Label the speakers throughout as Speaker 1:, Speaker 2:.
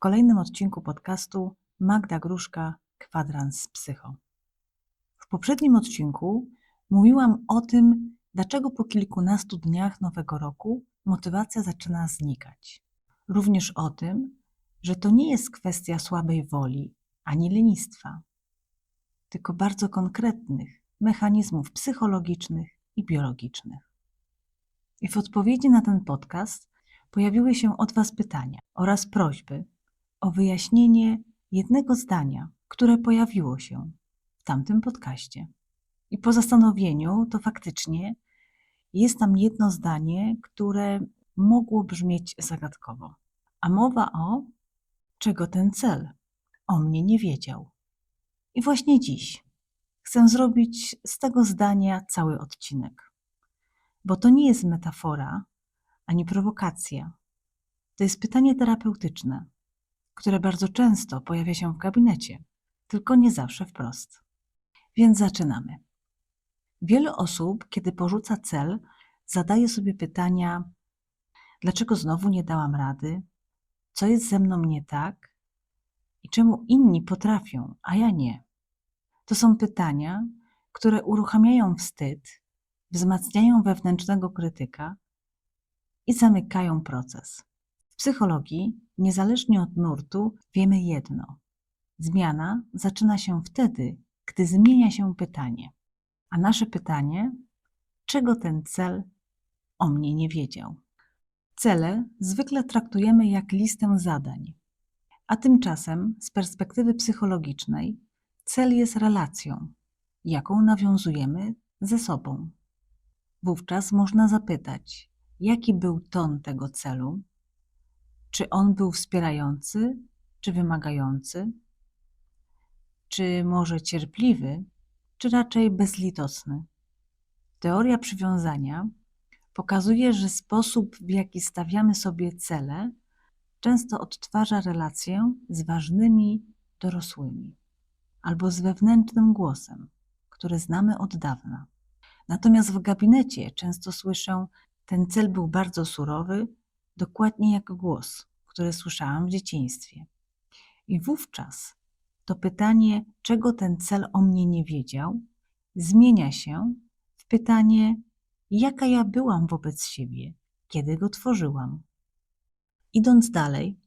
Speaker 1: Kolejnym odcinku podcastu Magda Gruszka, Kwadrans Psycho. W poprzednim odcinku mówiłam o tym, dlaczego po kilkunastu dniach nowego roku motywacja zaczyna znikać. Również o tym, że to nie jest kwestia słabej woli ani lenistwa, tylko bardzo konkretnych mechanizmów psychologicznych i biologicznych. I w odpowiedzi na ten podcast pojawiły się od Was pytania oraz prośby o wyjaśnienie jednego zdania, które pojawiło się w tamtym podcaście. I po zastanowieniu to faktycznie jest tam jedno zdanie, które mogło brzmieć zagadkowo. A mowa o czego ten cel o mnie nie wiedział. I właśnie dziś chcę zrobić z tego zdania cały odcinek. Bo to nie jest metafora ani prowokacja. To jest pytanie terapeutyczne, które bardzo często pojawia się w gabinecie, tylko nie zawsze wprost. Więc zaczynamy. Wiele osób, kiedy porzuca cel, zadaje sobie pytania: dlaczego znowu nie dałam rady? Co jest ze mną nie tak? I czemu inni potrafią, a ja nie? To są pytania, które uruchamiają wstyd, wzmacniają wewnętrznego krytyka i zamykają proces. Psychologii, niezależnie od nurtu, wiemy jedno: zmiana zaczyna się wtedy, gdy zmienia się pytanie. A nasze pytanie, czego ten cel o mnie nie wiedział? Cele zwykle traktujemy jak listę zadań, a tymczasem z perspektywy psychologicznej cel jest relacją, jaką nawiązujemy ze sobą. Wówczas można zapytać, jaki był ton tego celu, czy on był wspierający, czy wymagający, czy może cierpliwy, czy raczej bezlitosny. Teoria przywiązania pokazuje, że sposób, w jaki stawiamy sobie cele, często odtwarza relację z ważnymi dorosłymi albo z wewnętrznym głosem, który znamy od dawna. Natomiast w gabinecie często słyszę, ten cel był bardzo surowy, dokładnie jak głos, który słyszałam w dzieciństwie. I wówczas to pytanie, czego ten cel o mnie nie wiedział, zmienia się w pytanie, jaka ja byłam wobec siebie, kiedy go tworzyłam. Idąc dalej,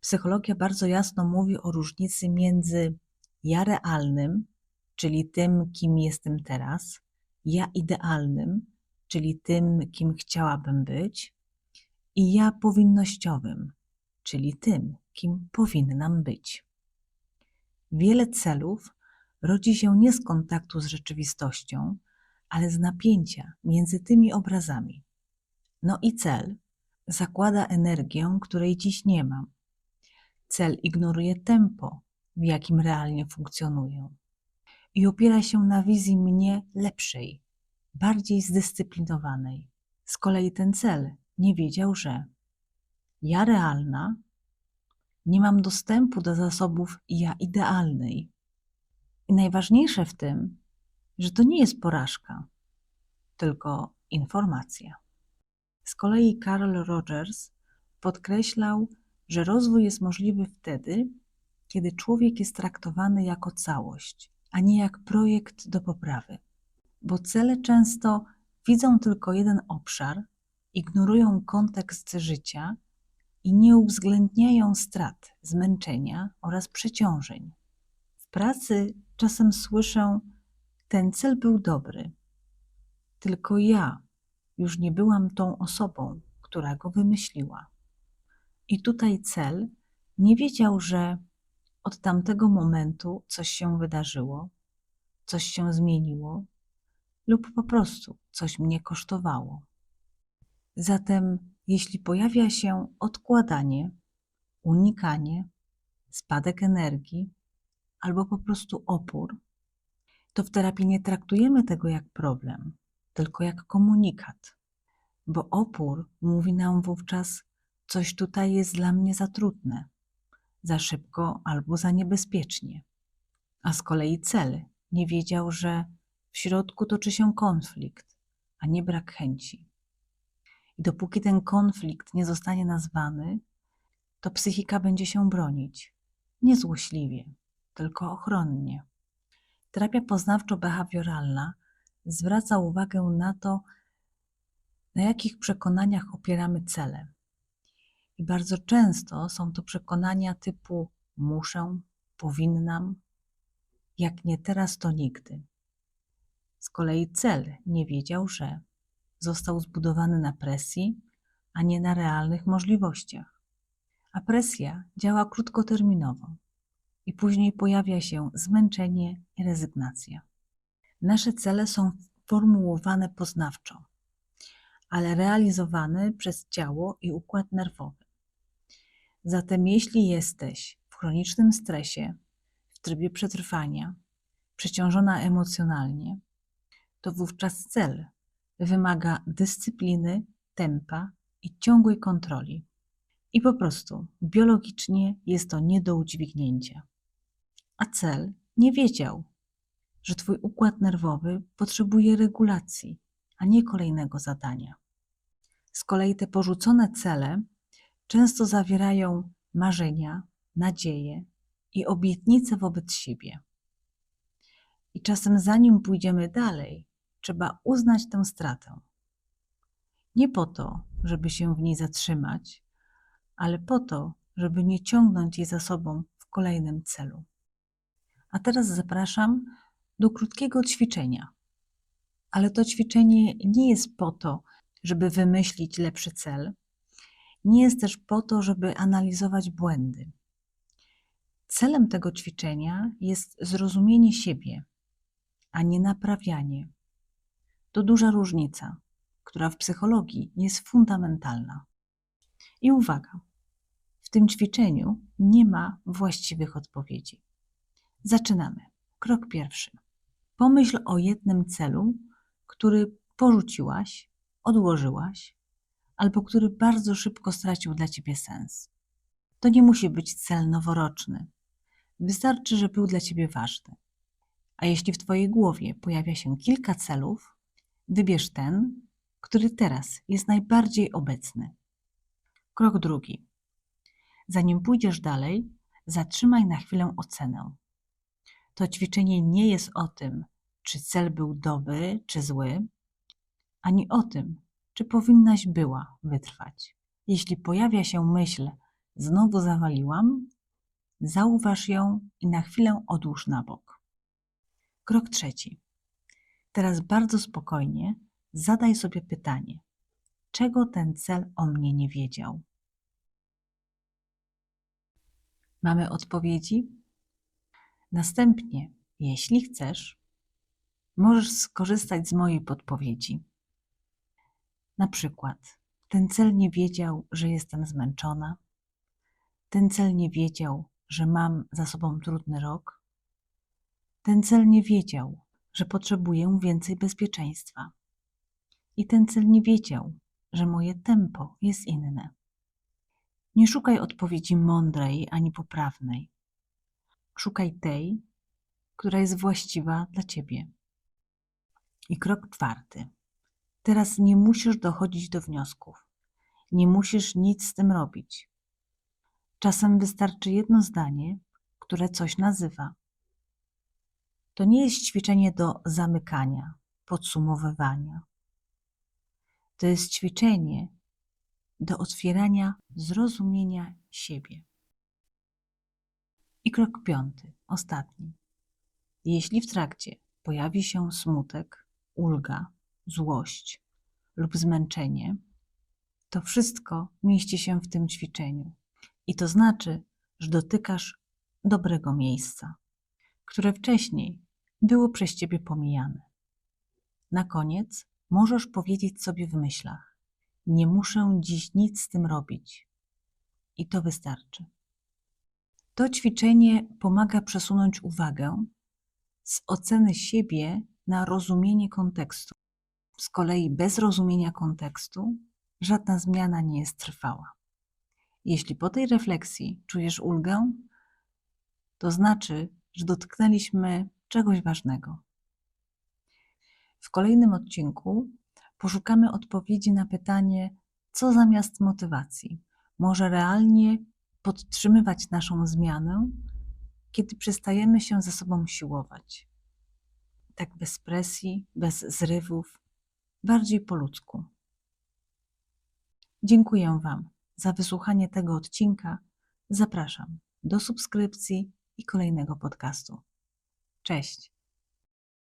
Speaker 1: psychologia bardzo jasno mówi o różnicy między ja realnym, czyli tym, kim jestem teraz, ja idealnym, czyli tym, kim chciałabym być, i ja powinnościowym, czyli tym, kim powinnam być. Wiele celów rodzi się nie z kontaktu z rzeczywistością, ale z napięcia między tymi obrazami. No i cel zakłada energię, której dziś nie mam. Cel ignoruje tempo, w jakim realnie funkcjonuję i opiera się na wizji mnie lepszej, bardziej zdyscyplinowanej. Z kolei ten cel nie wiedział, że ja realna nie mam dostępu do zasobów ja idealnej. I najważniejsze w tym, że to nie jest porażka, tylko informacja. Z kolei Carl Rogers podkreślał, że rozwój jest możliwy wtedy, kiedy człowiek jest traktowany jako całość, a nie jak projekt do poprawy. Bo cele często widzą tylko jeden obszar, ignorują kontekst życia i nie uwzględniają strat, zmęczenia oraz przeciążeń. W pracy czasem słyszę, ten cel był dobry, tylko ja już nie byłam tą osobą, która go wymyśliła. I tutaj cel nie wiedział, że od tamtego momentu coś się wydarzyło, coś się zmieniło, lub po prostu coś mnie kosztowało. Zatem, jeśli pojawia się odkładanie, unikanie, spadek energii albo po prostu opór, to w terapii nie traktujemy tego jak problem, tylko jak komunikat, bo opór mówi nam wówczas, coś tutaj jest dla mnie za trudne, za szybko albo za niebezpiecznie. A z kolei cel nie wiedział, że w środku toczy się konflikt, a nie brak chęci. I dopóki ten konflikt nie zostanie nazwany, to psychika będzie się bronić. Nie złośliwie, tylko ochronnie. Terapia poznawczo-behawioralna zwraca uwagę na to, na jakich przekonaniach opieramy cele. I bardzo często są to przekonania typu muszę, powinnam, jak nie teraz, to nigdy. Z kolei cel nie wiedział, że został zbudowany na presji, a nie na realnych możliwościach. A presja działa krótkoterminowo i później pojawia się zmęczenie i rezygnacja. Nasze cele są formułowane poznawczo, ale realizowane przez ciało i układ nerwowy. Zatem, jeśli jesteś w chronicznym stresie, w trybie przetrwania, przeciążona emocjonalnie, to wówczas cel wymaga dyscypliny, tempa i ciągłej kontroli. I po prostu biologicznie jest to nie do udźwignięcia. A cel nie wiedział, że Twój układ nerwowy potrzebuje regulacji, a nie kolejnego zadania. Z kolei te porzucone cele często zawierają marzenia, nadzieje i obietnice wobec siebie. I czasem, zanim pójdziemy dalej, trzeba uznać tę stratę. Nie po to, żeby się w niej zatrzymać, ale po to, żeby nie ciągnąć jej za sobą w kolejnym celu. A teraz zapraszam do krótkiego ćwiczenia. Ale to ćwiczenie nie jest po to, żeby wymyślić lepszy cel, nie jest też po to, żeby analizować błędy. Celem tego ćwiczenia jest zrozumienie siebie, a nie naprawianie. To duża różnica, która w psychologii jest fundamentalna. I uwaga, w tym ćwiczeniu nie ma właściwych odpowiedzi. Zaczynamy. Krok pierwszy. Pomyśl o jednym celu, który porzuciłaś, odłożyłaś, albo który bardzo szybko stracił dla ciebie sens. To nie musi być cel noworoczny. Wystarczy, że był dla ciebie ważny. A jeśli w twojej głowie pojawia się kilka celów, wybierz ten, który teraz jest najbardziej obecny. Krok drugi. Zanim pójdziesz dalej, zatrzymaj na chwilę ocenę. To ćwiczenie nie jest o tym, czy cel był dobry czy zły, ani o tym, czy powinnaś była wytrwać. Jeśli pojawia się myśl, znowu zawaliłam, zauważ ją i na chwilę odłóż na bok. Krok trzeci. Teraz bardzo spokojnie zadaj sobie pytanie, czego ten cel o mnie nie wiedział? Mamy odpowiedzi? Następnie, jeśli chcesz, możesz skorzystać z mojej podpowiedzi. Na przykład, ten cel nie wiedział, że jestem zmęczona. Ten cel nie wiedział, że mam za sobą trudny rok. Ten cel nie wiedział, że potrzebuję więcej bezpieczeństwa. I ten cel nie wiedział, że moje tempo jest inne. Nie szukaj odpowiedzi mądrej ani poprawnej. Szukaj tej, która jest właściwa dla ciebie. I krok czwarty. Teraz nie musisz dochodzić do wniosków. Nie musisz nic z tym robić. Czasem wystarczy jedno zdanie, które coś nazywa. To nie jest ćwiczenie do zamykania, podsumowywania. To jest ćwiczenie do otwierania zrozumienia siebie. I krok piąty, ostatni. Jeśli w trakcie pojawi się smutek, ulga, złość lub zmęczenie, to wszystko mieści się w tym ćwiczeniu. I to znaczy, że dotykasz dobrego miejsca, które wcześniej było przez ciebie pomijane. Na koniec możesz powiedzieć sobie w myślach: Nie muszę dziś nic z tym robić. I to wystarczy. To ćwiczenie pomaga przesunąć uwagę z oceny siebie na rozumienie kontekstu. Z kolei bez rozumienia kontekstu żadna zmiana nie jest trwała. Jeśli po tej refleksji czujesz ulgę, to znaczy, że dotknęliśmy czegoś ważnego. W kolejnym odcinku poszukamy odpowiedzi na pytanie, co zamiast motywacji może realnie podtrzymywać naszą zmianę, kiedy przestajemy się ze sobą siłować. Tak bez presji, bez zrywów, bardziej po ludzku. Dziękuję Wam za wysłuchanie tego odcinka. Zapraszam do subskrypcji i kolejnego podcastu. Cześć!